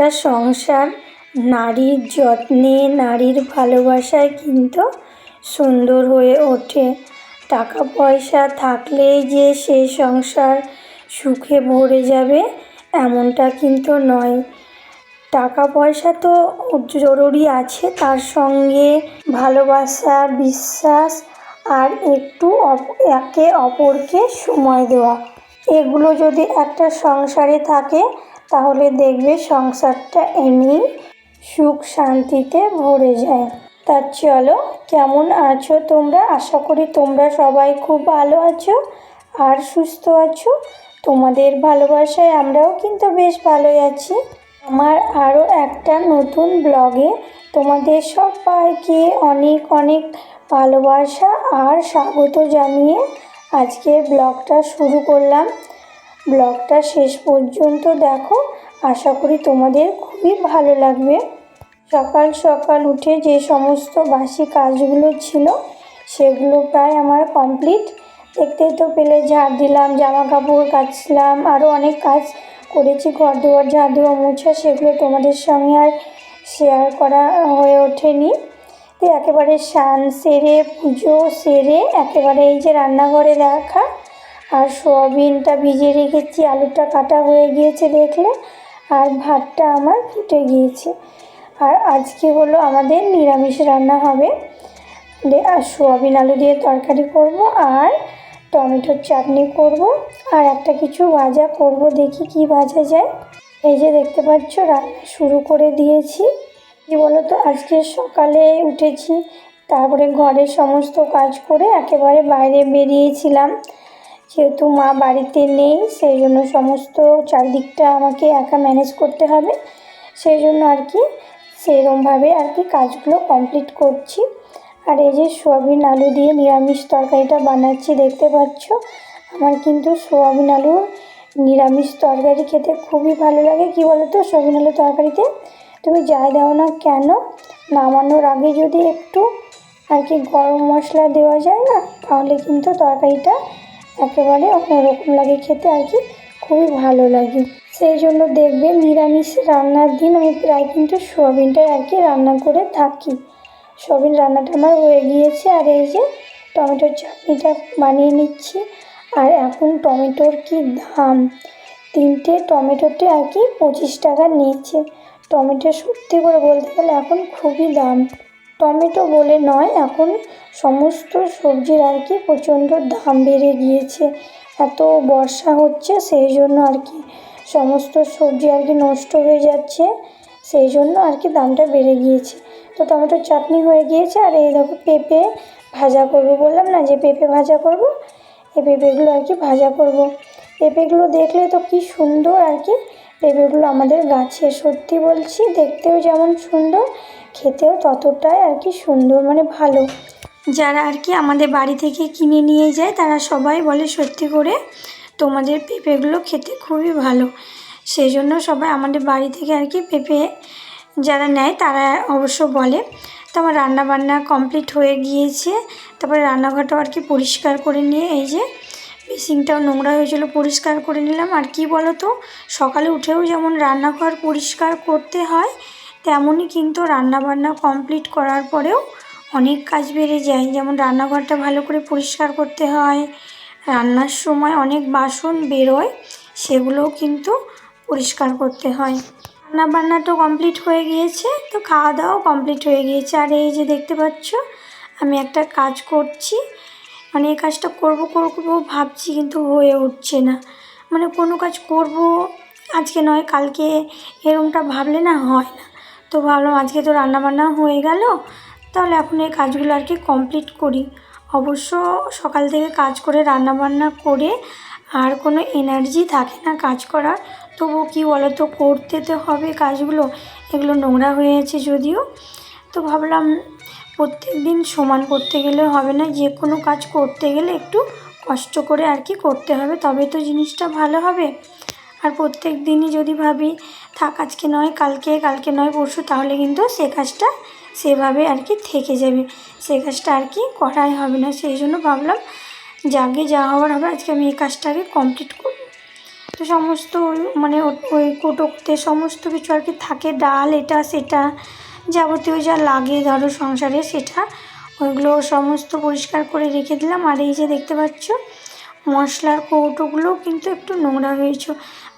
একটা সংসার, নারীর যত্নে, নারীর ভালোবাসায় কিন্তু সুন্দর হয়ে ওঠে। টাকা পয়সা থাকলেই যে সে সংসার সুখে ভরে যাবে, এমনটা কিন্তু নয়। টাকা পয়সা তো জরুরি আছে, তার সঙ্গে ভালোবাসা, বিশ্বাস আর একটু একে অপরকে সময় দেওয়া। এগুলো যদি একটা সংসারে থাকে তাহলে দেখবে সংসারটা এমনি সুখ শান্তিতে ভরে যায়। তা চলো, কেমন আছো তোমরা? আশা করি তোমরা সবাই খুব ভালো আছো আর সুস্থ আছো। তোমাদের ভালোবাসায় আমরাও কিন্তু বেশ ভালোই আছি। আমার আরও একটা নতুন ব্লগে তোমাদের সবাইকে অনেক অনেক ভালোবাসা আর স্বাগত জানিয়ে আজকের ব্লগটা শুরু করলাম। ব্লগটা শেষ পর্যন্ত দেখো। আশা করি তোমাদের খুবই ভালো লাগবে। সকাল সকাল উঠে যে সমস্ত বাসি কাজগুলো ছিল, সেগুলো প্রায় আমার কমপ্লিট। দেখতে তো পেলে ঝাড় দিলাম জামা কাপড় কাচলাম আরও অনেক কাজ করেছি ঘর দুয়ার ঝাড় দেওয়া মোছা, সেগুলো তোমাদের সঙ্গে আর শেয়ার করা হয়ে ওঠেনি। তো একেবারে স্নান, সেরে, পুজো, সেরে, একেবারে এই যে রান্নাঘরে দেখা আর সোয়াবিনটা ভিজিয়ে রেখেছি, আলুটা কাটা হয়ে গিয়েছে দেখলে, আর ভাতটা আমার ফুটে গিয়েছে। আর আজকে হলো আমাদের নিরামিষ রান্না হবে। আর সোয়াবিন আলু দিয়ে তরকারি করব আর টমেটোর চাটনি করব। আর একটা কিছু ভাজা করব, দেখি কি ভাজা যায়। এই যে দেখতে পাচ্ছ, রান্না শুরু করে দিয়েছি। কি বলো তো আজকে সকালে উঠেছি, তারপরে ঘরের সমস্ত কাজ করে একেবারে বাইরে বেরিয়েছিলাম। যেহেতু মা বাড়িতে নেই, সেই জন্য সমস্ত চারদিকটা আমাকে একা ম্যানেজ করতে হবে। সেই জন্য আর কি সেরমভাবে আর কি কাজগুলো কমপ্লিট করছি। আর এই যে সোয়াবিন আলু দিয়ে নিরামিষ তরকারিটা বানাচ্ছি, দেখতে পাচ্ছ? আমার কিন্তু সোয়াবিন আলুর নিরামিষ তরকারি খেতে খুবই ভালো লাগে। কি বলো তো সোয়াবিন আলু তরকারিতে তুমি যাই দাও না কেন, নামানোর আগে যদি একটু আর কি গরম মশলা দেওয়া যায় না, তাহলে কিন্তু তরকারিটা একেবারে অন্যরকম লাগে খেতে আর কি, খুবই ভালো লাগে। সেই জন্য দেখবেন নিরামিষ রান্নার দিন আমি প্রায় কিন্তু সোয়াবিনটাই আর কি রান্না করে থাকি। সোয়াবিন রান্নাটা আমার হয়ে গিয়েছে আর এই যে টমেটোর চাটনিটা বানিয়ে নিচ্ছি। আর এখন টমেটোর কি দাম? তিনটে টমেটোতে আর কি পঁচিশ টাকা নিয়েছে। টমেটো সত্যি করে বলতে গেলে এখন খুবই দাম। টমেটো বলে নয়, এখন সমস্ত সবজির আর কি প্রচণ্ড দাম বেড়ে গিয়েছে। এত বর্ষা হচ্ছে, সেই জন্য আর কি সমস্ত সবজি আর কি নষ্ট হয়ে যাচ্ছে, সেই জন্য আর কি দামটা বেড়ে গিয়েছে। তো টমেটোর চাটনি হয়ে গিয়েছে, আর এই দেখো পেঁপে ভাজা করব বললাম না যে পেঁপে ভাজা করব? এই পেঁপেগুলো আর কি ভাজা করব। পেঁপেগুলো দেখলে তো কি সুন্দর আর কি, পেঁপেগুলো আমাদের গাছে সত্যি বলছি, দেখতেও যেমন সুন্দর খেতেও ততটাই আর কি সুন্দর মানে ভালো। যারা আর কি আমাদের বাড়ি থেকে কিনে নিয়ে যায়, তারা সবাই বলে সত্যি করে তোমাদের পেঁপেগুলো খেতে খুবই ভালো। সেই জন্য সবাই আমাদের বাড়ি থেকে আর কি পেঁপে যারা নেয়, তারা অবশ্য বলে। তো আমার রান্না বান্না কমপ্লিট হয়ে গিয়েছে। তারপরে রান্নাঘরটাও আর কি পরিষ্কার করে নিয়ে, এই যে বেসিনটাও নোংরা হয়েছিল পরিষ্কার করে নিলাম। আর কি বলো তো সকালে উঠেও যেমন রান্নাঘর পরিষ্কার করতে হয় তেমনই কিন্তু রান্নাবান্না কমপ্লিট করার পরেও অনেক কাজ বেড়ে যায়। যেমন রান্নাঘরটা ভালো করে পরিষ্কার করতে হয়, রান্নার সময় অনেক বাসন বেরোয়, সেগুলোও কিন্তু পরিষ্কার করতে হয়। রান্না বান্না তো কমপ্লিট হয়ে গিয়েছে, তো খাওয়া দাওয়াও কমপ্লিট হয়ে গিয়েছে। আর এই যে দেখতে পাচ্ছ, আমি একটা কাজ করছি মানে এই কাজটা করব করব ভাবছি কিন্তু হয়ে উঠছে না। মানে কোনো কাজ করব আজকে নয়, কালকে এরকমটা ভাবলে না হয় না। তো ভাবলাম আজকে তো রান্নাবান্না হয়ে গেল, তাহলে এখন এই কাজগুলো আর কি কমপ্লিট করি। অবশ্য সকাল থেকে কাজ করে রান্নাবান্না করে আর কোনো এনার্জি থাকে না কাজ করার তবুও কী বলো তো করতে তো হবে কাজগুলো, এগুলো নোংরা হয়ে আছে যদিও। তো ভাবলাম প্রত্যেক দিন সমান করতে গেলে হবে না, যে কোনো কাজ করতে গেলে একটু কষ্ট করে আর কি করতে হবে, তবে তো জিনিসটা ভালো হবে। আর প্রত্যেক দিনই যদি ভাবি, থাক, আজকে নয়, কালকে কালকে নয়, পরশু, তাহলে কিন্তু সে কাজটা সেভাবে আর কি থেকে যাবে। সে কাজটা আর কি করাই হবে না। সেই জন্য ভাবলাম যাকে যা হওয়ার হবে, আজকে আমি এই কাজটাকে কমপ্লিট করব। তো সমস্ত মানে ওই কোটোতে সমস্ত কিছু আর কি থাকে, ডাল এটা, সেটা, যাবতীয় যা লাগে ধরো সংসারে, সেটা ওইগুলো সমস্ত পরিষ্কার করে রেখে দিলাম। আর এই যে দেখতে পাচ্ছ, মশলার কৌটোগুলো কিন্তু একটু নোংরা হয়েছে।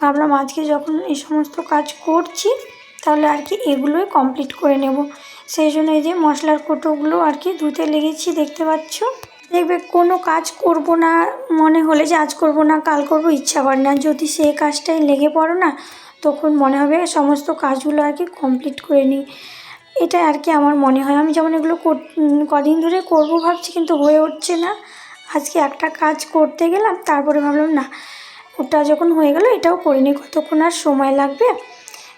ভাবলাম আজকে যখন এই সমস্ত কাজ করছি, তাহলে আর কি এগুলোই কমপ্লিট করে নেব। সেই জন্য এই যে মশলার কৌটোগুলো আর কি ধুতে লেগেছি, দেখতে পাচ্ছ? দেখবে কোনো কাজ করব না, মনে হলে যে আজ করব না, কাল করব, ইচ্ছা করে না। যদি সেই কাজটাই লেগে পড়ো না, তখন মনে হবে সমস্ত কাজগুলো আর কি কমপ্লিট করে নিই। এটা আর কি আমার মনে হয়। আমি যেমন এগুলো কদিন ধরে করব ভাবছি, কিন্তু হয়ে উঠছে না। আজকে একটা কাজ করতে গেলাম, তারপরে ভাবলাম না ওটা যখন হয়ে গেল, এটাও করে নিই। কতক্ষণ আর সময় লাগবে?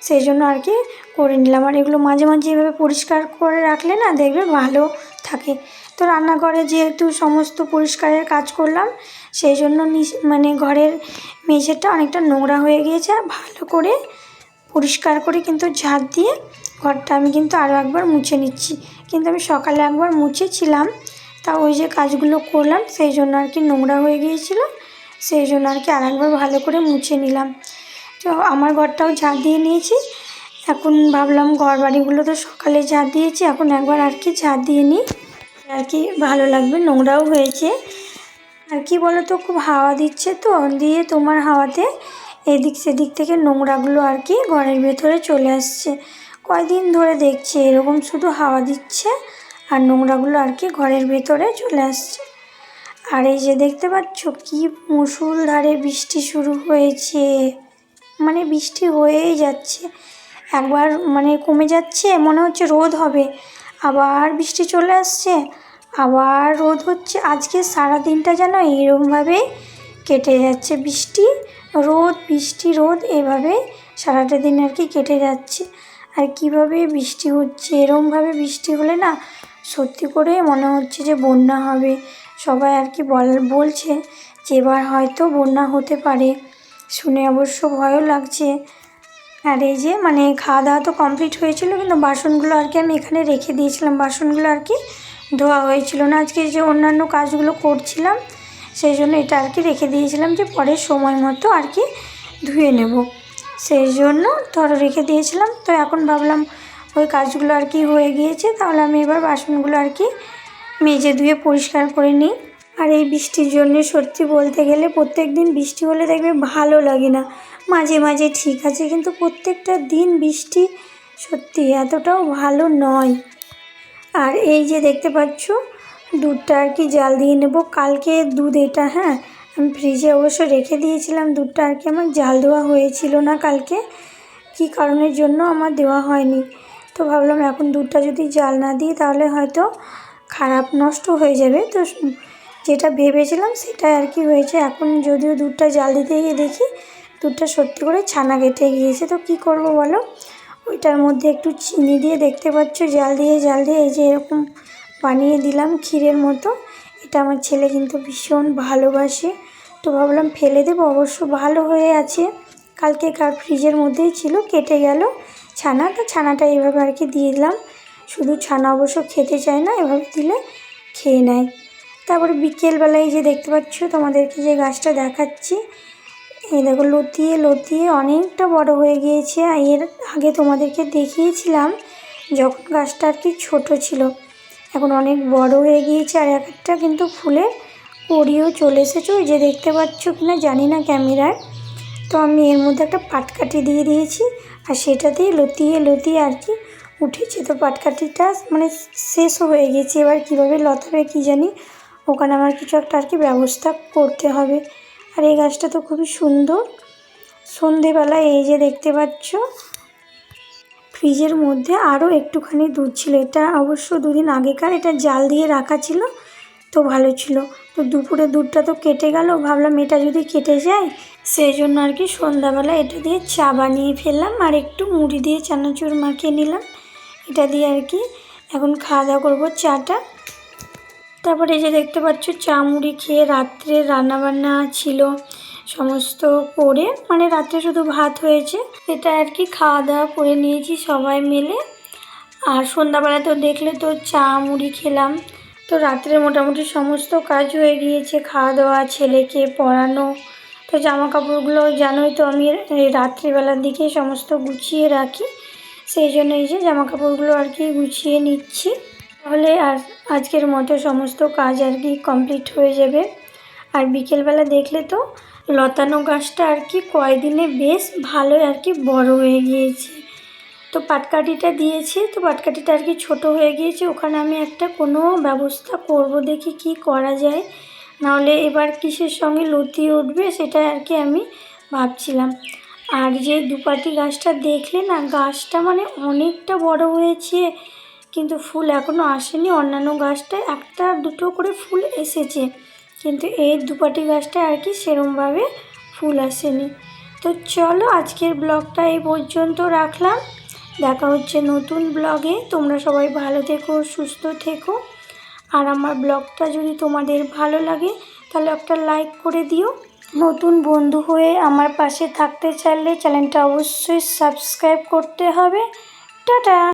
সেই জন্য আর কি করে নিলাম। আর এগুলো মাঝে মাঝে এভাবে পরিষ্কার করে রাখলে না দেখবে ভালো থাকে। তো রান্নাঘরে যেহেতু সমস্ত পরিষ্কারের কাজ করলাম, সেই জন্য মানে ঘরের মেঝেটা অনেকটা নোংরা হয়ে গিয়েছে। আর ভালো করে পরিষ্কার করে কিন্তু ঝাঁট দিয়ে ঘরটা আমি কিন্তু আরও একবার মুছে নিচ্ছি। কিন্তু আমি সকালে একবার মুছেছিলাম, তা ওই যে কাজগুলো করলাম, সেই জন্য আর কি নোংরা হয়ে গিয়েছিল। সেই জন্য আর কি আরেকবার ভালো করে মুছে নিলাম। তো আমার ঘরটাও ঝাঁট দিয়ে নিয়েছি। এখন ভাবলাম ঘর বাড়িগুলো তো সকালে ঝাঁট দিয়েছি, এখন একবার আর কি ঝাঁট দিয়ে নিই। আর কি ভালো লাগবে, নোংরাও হয়েছে। আর কি বলো তো খুব হাওয়া দিচ্ছে তো, দিয়ে তোমার হাওয়াতে এদিক সেদিক থেকে নোংরাগুলো আর কি ঘরের ভেতরে চলে আসছে। কয়দিন ধরে দেখছি এরকম শুধু হাওয়া দিচ্ছে আর নোংরাগুলো আর কি ঘরের ভেতরে চলে আসছে। আর এই যে দেখতে পাচ্ছ কি মুসুলধারে বৃষ্টি শুরু হয়েছে। মানে বৃষ্টি হয়েই যাচ্ছে। একবার মানে কমে যাচ্ছে, মনে হচ্ছে রোদ হবে। আবার বৃষ্টি চলে আসছে, আবার রোদ হচ্ছে। আজকে সারা দিনটা যেন এরকমভাবেই কেটে যাচ্ছে। বৃষ্টি, রোদ বৃষ্টি, রোদ, এভাবে সারাটা দিন আর কি কেটে যাচ্ছে। আর কীভাবে বৃষ্টি হচ্ছে? এরমভাবে বৃষ্টি হলে না সত্যি করে মনে হচ্ছে যে বন্যা হবে। সবাই আর কি বল, বলছে যে এবার হয়তো বন্যা হতে পারে। শুনে অবশ্য ভয়ও লাগছে। আর এই যে মানে খাওয়া দাওয়া তো কমপ্লিট হয়েছিল, কিন্তু বাসনগুলো আর কি আমি এখানে রেখে দিয়েছিলাম। বাসনগুলো আর কি ধোয়া হয়েছিল না। আজকে যে অন্যান্য কাজগুলো করছিলাম, সেই জন্য এটা আর কি রেখে দিয়েছিলাম যে পরে সময় মতো আর কি ধুয়ে নেব। সেই জন্য ধরো রেখে দিয়েছিলাম। তো এখন ভাবলাম ওই কাজগুলো আর কি হয়ে গিয়েছে, তাহলে আমি এবার বাসনগুলো আর কি মেজে ধুয়ে পরিষ্কার করে নিই। আর এই বৃষ্টির জন্য সত্যি বলতে গেলে প্রত্যেক দিন বৃষ্টি হলে দেখবে ভালো লাগে না। মাঝে মাঝে ঠিক আছে, কিন্তু প্রত্যেকটা দিন বৃষ্টি সত্যি এতটাও ভালো নয়। আর এই যে দেখতে পাচ্ছ, দুধটা আর কি জাল দিয়ে নেব। কালকে দুধ এটা হ্যাঁ? আমি ফ্রিজে অবশ্য রেখে দিয়েছিলাম, দুধটা আর কি আমার জাল দেওয়া হয়েছিল না কালকে। কী কারণের জন্য আমার দেওয়া হয়নি। তো ভাবলাম এখন দুধটা যদি জাল না দিই, তাহলে হয়তো খারাপ নষ্ট হয়ে যাবে। তো যেটা ভেবেছিলাম সেটাই আর কি হয়েছে। এখন যদিও দুধটা জাল দিতে গিয়ে দেখি, দুধটা সত্যি করে ছানা কেটে গিয়েছে। তো কি করব বলো? ওইটার মধ্যে একটু চিনি দিয়ে দেখতে পাচ্ছ, জাল দিয়ে জাল দিয়ে এই যে এরকম বানিয়ে দিলাম ক্ষীরের মতো। এটা আমার ছেলে কিন্তু ভীষণ ভালোবাসে। তো ভাবলাম ফেলে দেবো, অবশ্য ভালো হয়ে আছে। কালকে কার ফ্রিজের মধ্যেই ছিল, কেটে গেল ছানা। তো ছানাটা এইভাবে আর কি দিয়ে দিলাম। শুধু ছানা অবশ্য খেতে চায় না, এভাবে দিলে খেয়ে নেয়। তারপরে বিকেলবেলায় যে দেখতে পাচ্ছ, তোমাদেরকে যে গাছটা দেখাচ্ছি, এই দেখো লতিয়ে লতিয়ে অনেকটা বড় হয়ে গিয়েছে। আর এর আগে তোমাদেরকে দেখিয়েছিলাম যখন গাছটা আর কি ছোটো ছিল। এখন অনেক বড় হয়ে গিয়েছে আর এক একটা কিন্তু ফুলের কড়িও চলে এসেছে। যে দেখতে পাচ্ছ কিনা জানি না ক্যামেরায়। তো আমি এর মধ্যে একটা পাটকাঠি দিয়ে দিয়েছি আর সেটাতেই লতিয়ে লতিয়ে আর কি উঠেছে তো পাটকাঠিটা মানে শেষও হয়ে গেছে। এবার কীভাবে লতাবে কী জানি, ওখানে আমার কিছু একটা আর কি ব্যবস্থা করতে হবে। আর এই গাছটা তো খুবই সুন্দর। সন্ধেবেলায় এই যে দেখতে পাচ্ছ, ফ্রিজের মধ্যে আরও একটুখানি দুধ ছিল। এটা অবশ্য দুদিন আগেকার, এটা জাল দিয়ে রাখা ছিল, তো ভালো ছিল। তো দুপুরে দুধটা তো কেটে গেল, ভাবলাম এটা যদি কেটে যায়, সেই জন্য আর কি সন্ধ্যাবেলা এটা দিয়ে চা বানিয়ে ফেললাম, আর একটু মুড়ি দিয়ে চানাচুর মাখিয়ে নিলাম। এটা দিয়ে আর কি। এখন খাওয়া দাওয়া করব চাটা। তারপরে যে দেখতে পাচ্ছ, চা মুড়ি খেয়ে রাত্রে রান্নাবান্না ছিল সমস্ত করে। মানে রাত্রে শুধু ভাত হয়েছে। এটা আর কি খাওয়া দাওয়া করে নিয়েছি সবাই মিলে। আর সন্ধ্যাবেলা তো দেখলে তো চা মুড়ি খেলাম। তো রাত্রে মোটামুটি সমস্ত কাজ হয়ে গিয়েছে, খাওয়া দাওয়া, ছেলেকে পড়ানো। তো জামা কাপড়গুলো জানোই তো আমি রাত্রিবেলার দিকে সমস্ত গুছিয়ে রাখি। সেই জন্য এই যে জামা কাপড়গুলো আর কি গুছিয়ে নিচ্ছি। তাহলে আর আজকের মতো সমস্ত কাজ আর কি কমপ্লিট হয়ে যাবে। আর বিকেলবেলা দেখলে তো লতানো গাছটা আর কি কয়দিনে বেশ ভালোই আর কি বড় হয়ে গিয়েছে। তো পাটকাঠিটা দিয়েছি, তো পাটকাঠিটা আর কি ছোটো হয়ে গিয়েছে। ওখানে আমি একটা কোনো ব্যবস্থা করব দেখি কি করা যায়। নাহলে এবার কিসের সঙ্গে লতিয়ে উঠবে সেটা আর কি আমি ভাবছিলাম। আর যে দুপাটি গাছটা দেখলে না, গাছটা মানে অনেকটা বড় হয়েছে, কিন্তু ফুল এখনও আসেনি। অন্যান্য গাছটায় একটা দুটো করে ফুল এসেছে, কিন্তু এই দুপাটি গাছটা আর কি সেরমভাবে ফুল আসেনি। তো চলো আজকের ব্লগটা এই পর্যন্ত রাখলাম। দেখা হচ্ছে নতুন ব্লগে। তোমরা সবাই ভালো থেকো, সুস্থ থেকো। আর আমার ব্লগটা যদি তোমাদের ভালো লাগে, তাহলে একটা লাইক করে দিও। নতুন বন্ধু হয়ে আমার পাশে থাকতে চাইলে চ্যানেলটা অবশ্যই সাবস্ক্রাইব করতে হবে। টাটা!